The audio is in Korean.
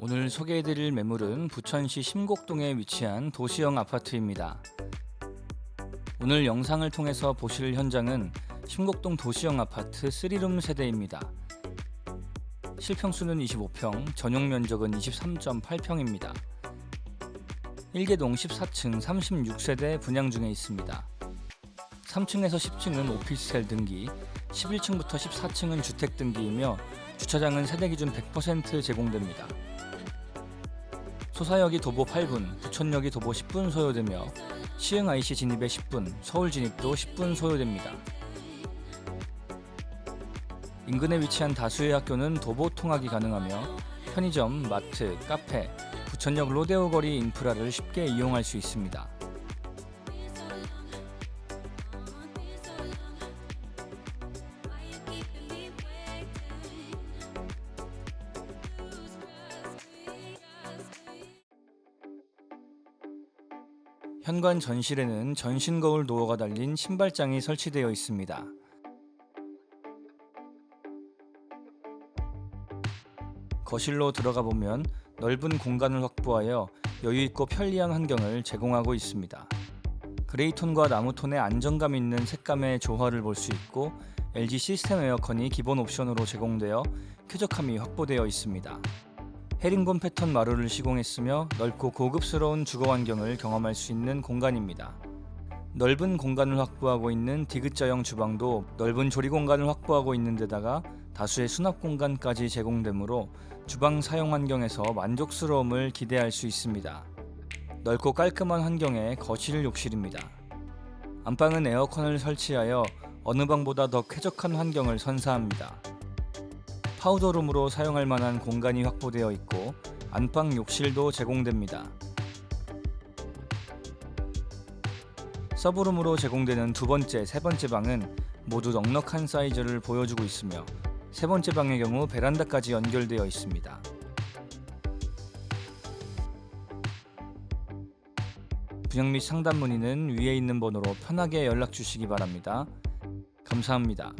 오늘 소개해드릴 매물은 부천시 심곡동에 위치한 도시형 아파트입니다. 오늘 영상을 통해서 보실 현장은 심곡동 도시형 아파트 3룸 세대입니다. 실평수는 25평, 전용 면적은 23.8평입니다. 1개동 14층 36세대 분양 중에 있습니다. 3층에서 10층은 오피스텔 등기, 11층부터 14층은 주택 등기이며 주차장은 세대 기준 100% 제공됩니다. 소사역이 도보 8분, 부천역이 도보 10분 소요되며 시흥 IC 진입에 10분, 서울 진입도 10분 소요됩니다. 인근에 위치한 다수의 학교는 도보 통학이 가능하며 편의점, 마트, 카페, 부천역 로데오 거리 인프라를 쉽게 이용할 수 있습니다. 현관 전실에는 전신 거울 도어가 달린 신발장이 설치되어 있습니다. 거실로 들어가 보면 넓은 공간을 확보하여 여유 있고 편리한 환경을 제공하고 있습니다. 그레이톤과 나무톤의 안정감 있는 색감의 조화를 볼 수 있고 LG 시스템 에어컨이 기본 옵션으로 제공되어 쾌적함이 확보되어 있습니다. 헤링본 패턴 마루를 시공했으며 넓고 고급스러운 주거 환경을 경험할 수 있는 공간입니다. 넓은 공간을 확보하고 있는 디귿자형 주방도 넓은 조리 공간을 확보하고 있는 데다가 다수의 수납 공간까지 제공되므로 주방 사용 환경에서 만족스러움을 기대할 수 있습니다. 넓고 깔끔한 환경의 거실 욕실입니다. 안방은 에어컨을 설치하여 어느 방보다 더 쾌적한 환경을 선사합니다. 파우더룸으로 사용할 만한 공간이 확보되어 있고 안방 욕실도 제공됩니다. 서브룸으로 제공되는 두 번째, 세 번째 방은 모두 넉넉한 사이즈를 보여주고 있으며 세 번째 방의 경우 베란다까지 연결되어 있습니다. 분양 및 상담 문의는 위에 있는 번호로 편하게 연락 주시기 바랍니다. 감사합니다.